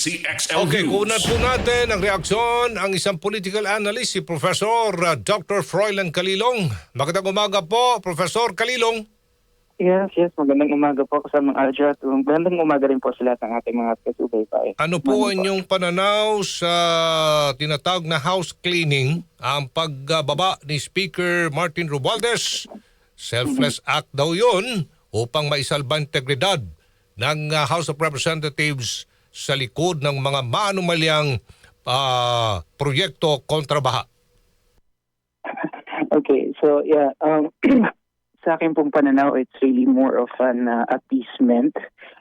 CXL Okay, News. kunan po natin ang reaksyon ang isang political analyst, si Professor uh, Dr. Froilan Kalilong. Magandang umaga po, Professor Kalilong. Yes, yes. Magandang umaga po sa mga Alja. at Magandang umaga rin po sa lahat ng ating mga kasubaybay. Ano po ang inyong pananaw sa tinatawag na house cleaning, ang pagbaba ni Speaker Martin Romualdez? Selfless act daw yun upang maisalba ang integridad ng uh, House of Representatives sa likod ng mga maanumalyang uh, proyekto kontra baha. Okay, so yeah, um, sa akin pong pananaw, it's really more of an uh, appeasement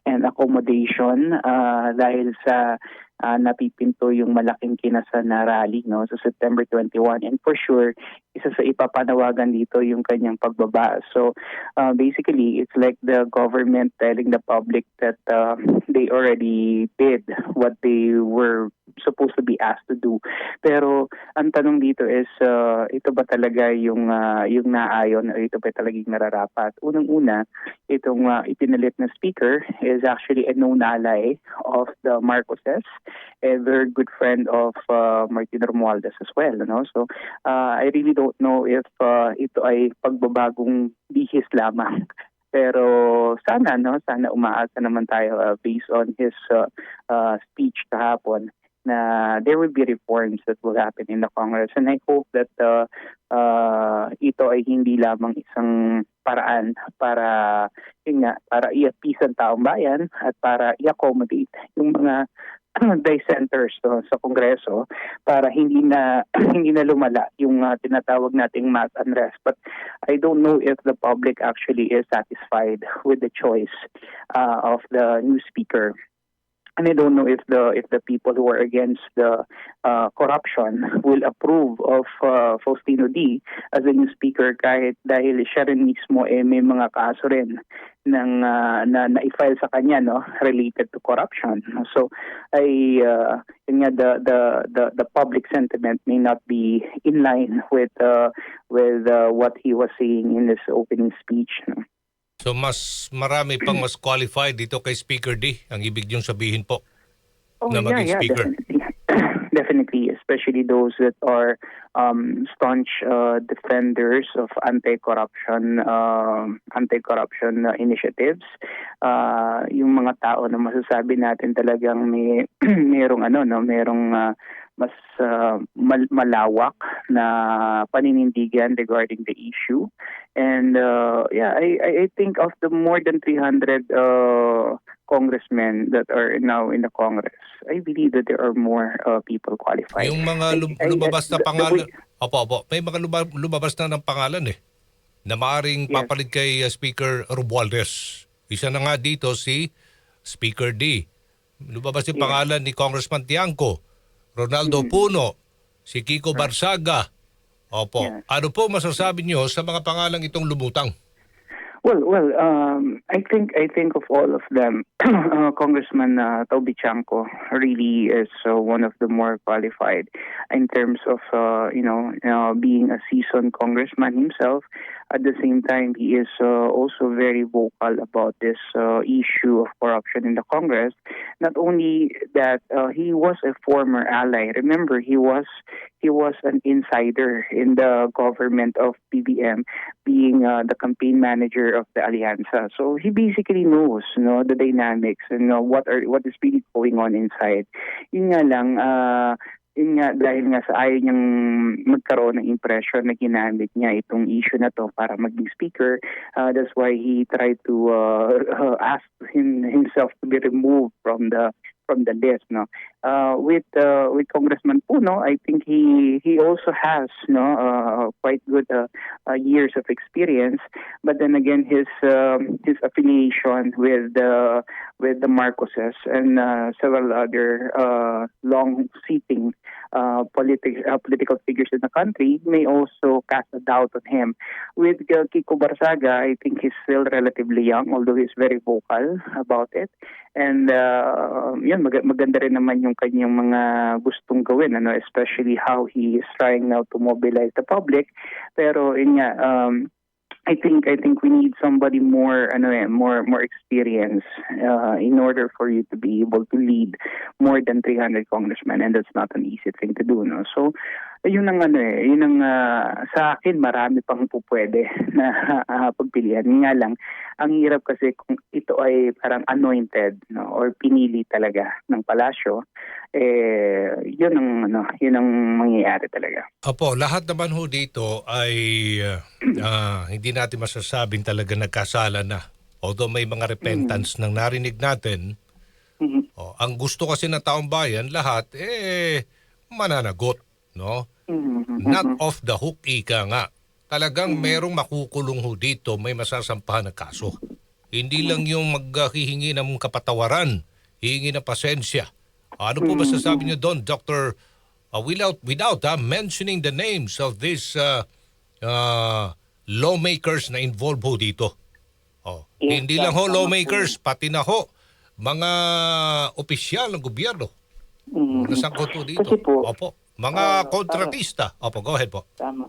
and accommodation uh, dahil sa uh, napipinto yung malaking kinasa na rally no, sa September 21. And for sure, isa sa ipapanawagan dito yung kanyang pagbaba. So uh, basically, it's like the government telling the public that uh, they already did what they were supposed to be asked to do. Pero ang tanong dito is uh, ito ba talaga yung uh, yung naayon o ito ba talaga yung nararapat? Unang-una, itong uh, ipinalit na speaker is actually a known ally of the Marcoses, a very good friend of uh, Martin Romualdez as well. No? So uh, I really don't know if uh, ito ay pagbabagong bihis lamang. Pero sana no, sana umaasa naman tayo uh, based on his uh, uh, speech kahapon na there will be reforms that will happen in the Congress. And I hope that uh, uh, ito ay hindi lamang isang paraan para yun nga, para i-appease ang taong bayan at para i-accommodate yung mga dissenters no, sa Kongreso para hindi na hindi na lumala yung uh, tinatawag nating mass unrest. But I don't know if the public actually is satisfied with the choice uh, of the new speaker and I don't know if the if the people who are against the uh, corruption will approve of uh, Faustino D as a new speaker kahit dahil siya rin mismo eh, may mga kaso rin ng uh, na na-file sa kanya no related to corruption so ay uh, yun nga the, the the the public sentiment may not be in line with uh, with uh, what he was saying in his opening speech no? So mas marami pang mas qualified dito kay Speaker D, ang ibig niyong sabihin po. Oh, na maging speaker. definitely. definitely, especially those that are um, staunch uh, defenders of anti-corruption um anti-corruption uh, initiatives. Uh, yung mga tao na masasabi natin talagang may merong ano no, merong uh, mas uh, mal- malawak na paninindigan regarding the issue. And uh, yeah, I, I think of the more than 300 uh, congressmen that are now in the Congress, I believe that there are more uh, people qualified. Yung mga lum- I- I- lumabas na the- the pangalan, way- opo, opo, may mga luba- lumabas na ng pangalan eh, na maaring Yes. papalit kay uh, Speaker Romualdez. Isa na nga dito si Speaker D. Lumabas yung Yes. pangalan ni Congressman Tiangco, Ronaldo Puno, si Kiko Barsaga. Opo. Yes. Ano po masasabi niyo sa mga pangalang itong lumutang? Well, well, um, I think I think of all of them, uh, Congressman uh, Toby Chanko really is uh, one of the more qualified in terms of uh, you know uh, being a seasoned congressman himself. At the same time, he is uh, also very vocal about this uh, issue of corruption in the Congress. Not only that, uh, he was a former ally. Remember, he was he was an insider in the government of PBM being uh, the campaign manager of the Alianza. So he basically knows, you know, the dynamics and uh, what are what is really going on inside. Yun nga lang, uh, yun nga dahil nga sa ayaw niyang magkaroon ng impression na ginamit niya itong issue na to para maging speaker. Uh, that's why he tried to uh, uh, ask him, himself to be removed from the from the list no uh, with uh, with congressman Puno I think he he also has no uh, quite good uh, uh, years of experience. But then again his um, his affiliation with the with the Marcoses and uh, several other uh, long seating uh, politi- uh, political figures in the country may also cast a doubt on him. With uh, Kiko Barsaga I think he's still relatively young although he's very vocal about it. And uh, yun mag- maganda rin naman yung kanyang mga gustong gawin ano especially how he is trying now to mobilize the public. Pero yun nga um, I think I think we need somebody more ano eh, more more experience uh, in order for you to be able to lead more than 300 congressmen and that's not an easy thing to do no? So yun ang ano eh yun ang ah, sa akin marami pang pupwede na ah, pagpilian nga lang ang hirap kasi kung ito ay parang anointed no? Or pinili talaga ng palasyo eh yun ang ano yun ang mangyayari talaga Opo, lahat naman ho dito ay uh, hindi natin masasabing talaga nagkasala na. Although may mga repentance nang narinig natin, Mhm. oh, ang gusto kasi ng taong bayan, lahat, eh, mananagot, no? Mhm. Not off the hook, ika nga. Talagang merong makukulong ho dito, may masasampahan na kaso. Hindi lang yung maghihingi ng kapatawaran, hihingi ng pasensya. Ano po masasabi niyo doon, Dr. Uh, without without uh, mentioning the names of these uh, uh, lawmakers na involved ho dito? Oh, Yes, hindi lang ho lawmakers, pati na ho mga opisyal ng gobyerno. Mhm. Nasangkot po dito. Kasi po, Opo. Mga ah, kontratista. Opo, go ahead po. Tama.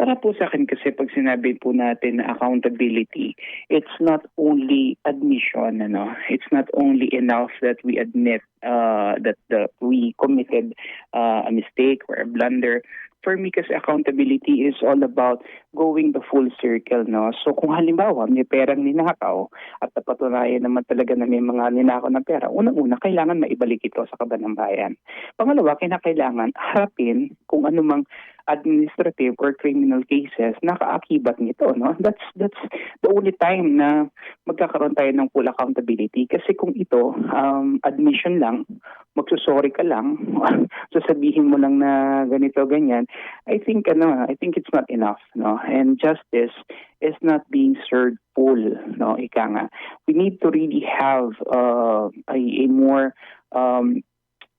Para po sa akin kasi pag sinabi po natin na accountability, it's not only admission, ano, it's not only enough that we admit uh, that the, we committed uh, a mistake or a blunder. For me kasi accountability is all about going the full circle, no? So kung halimbawa may perang ninakaw at napatunayan naman talaga na may mga ninakaw na pera, unang-una kailangan maibalik ito sa kaban ng bayan. Pangalawa, kinakailangan harapin kung anumang administrative or criminal cases na kaakibat nito no? That's that's the only time na magkakaroon tayo ng full accountability. Kasi kung ito um, admission lang magsusorry ka lang sasabihin mo lang na ganito ganyan I think ano I think it's not enough no? And justice is not being served full no? Ika nga. We need to really have uh, a, a more um,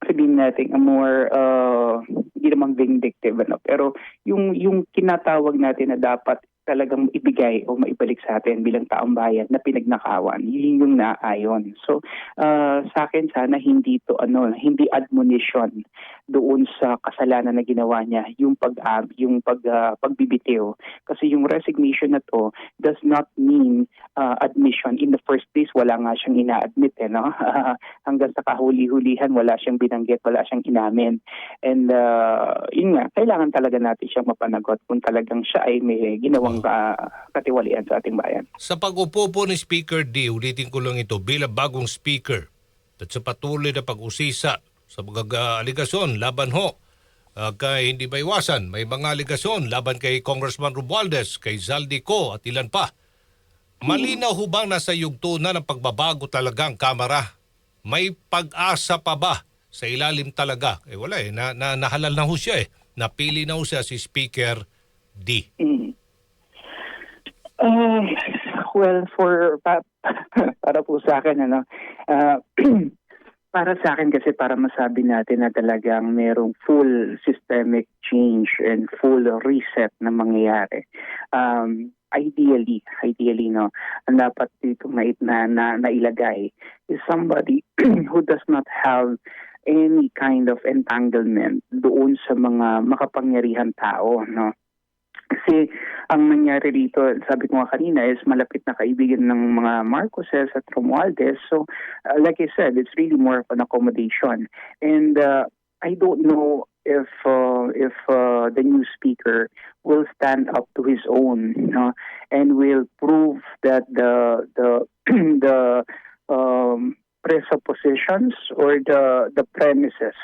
sabihin natin a more uh, hindi naman vindictive ano. Pero yung yung kinatawag natin na dapat talagang ibigay o maibalik sa atin bilang taong bayan na pinagnakawan. Yun yung naayon. So uh, sa akin sana hindi to ano hindi admonition doon sa kasalanan na ginawa niya yung pag uh, yung pag uh, pagbibitiw. Kasi yung resignation na to does not mean uh, admission. In the first place wala nga siyang ina-admit eh, no? hanggang sa kahuli-hulihan wala siyang binanggit wala siyang inamin. And uh, yun nga kailangan talaga natin siyang mapanagot kung talagang siya ay may ginawang uh, katiwalian sa ating bayan Sa pag-upo po ni Speaker D, ulitin ko lang ito, bilang bagong speaker at sa patuloy na pag-usisa sa mga aligasyon laban ho ah, kay hindi ba iwasan, may mga aligasyon laban kay Congressman Romualdez, kay Zaldi Co at ilan pa. Malinaw ho bang nasa yugto na ng pagbabago talaga ang Kamara? May pag-asa pa ba sa ilalim talaga? Eh wala eh, na, na, nahalal na ho siya eh. Napili na ho siya si Speaker D. Mm. Uh, well, for pa, para po sa akin ano, uh, para sa akin kasi para masabi natin na talagang merong full systemic change and full reset na mangyayari. Um, ideally, ideally no, ang dapat dito na, na, na nailagay is somebody who does not have any kind of entanglement doon sa mga makapangyarihan tao, no? Kasi ang nangyari dito, sabi ko nga kanina, is malapit na kaibigan ng mga Marcoses at Romualdez. So, uh, like I said, it's really more of an accommodation. And uh, I don't know if uh, if uh, the new speaker will stand up to his own, you know, and will prove that the the the um, presuppositions or the the premises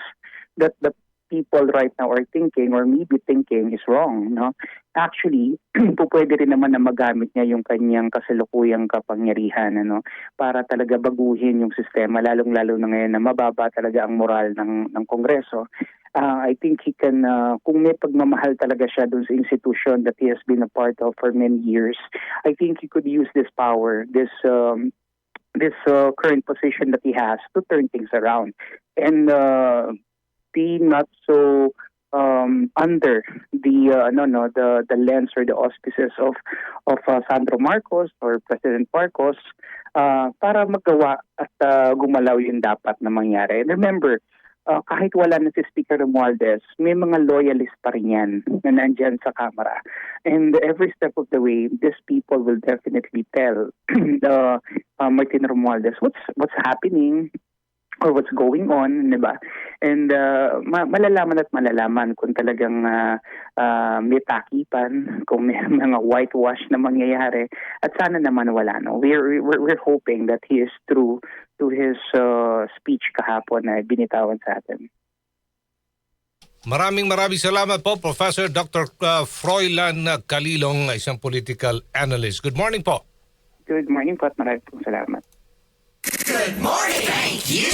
that the people right now are thinking or maybe thinking is wrong, no? Actually, pupwede rin naman na magamit niya yung kanyang kasalukuyang kapangyarihan, ano, para talaga baguhin yung sistema, lalong-lalo na ngayon na mababa talaga ang moral ng, ng Kongreso. Uh, I think he can, uh, kung may pagmamahal talaga siya dun sa institution that he has been a part of for many years, I think he could use this power, this um, this uh, current position that he has to turn things around and uh, be not so um, under the uh, no no the the lens or the auspices of of uh, Sandro Marcos or President Marcos uh, para magawa at uh, gumalaw yung dapat na mangyari. And remember, uh, kahit wala na si Speaker Romualdez, may mga loyalist pa rin yan na nandyan sa Kamara. And every step of the way, these people will definitely tell uh, uh, Martin Romualdez what's what's happening or what's going on, di ba? And uh, ma- malalaman at malalaman kung talagang uh, uh, may takipan, kung may mga whitewash na mangyayari, at sana naman wala. No? We're, we're, we're hoping that he is true to his uh, speech kahapon na binitawan sa atin. Maraming maraming salamat po, Professor Dr. uh, Froilan Kalilong, isang political analyst. Good morning po. Good morning po at maraming salamat. Good morning. Thank you.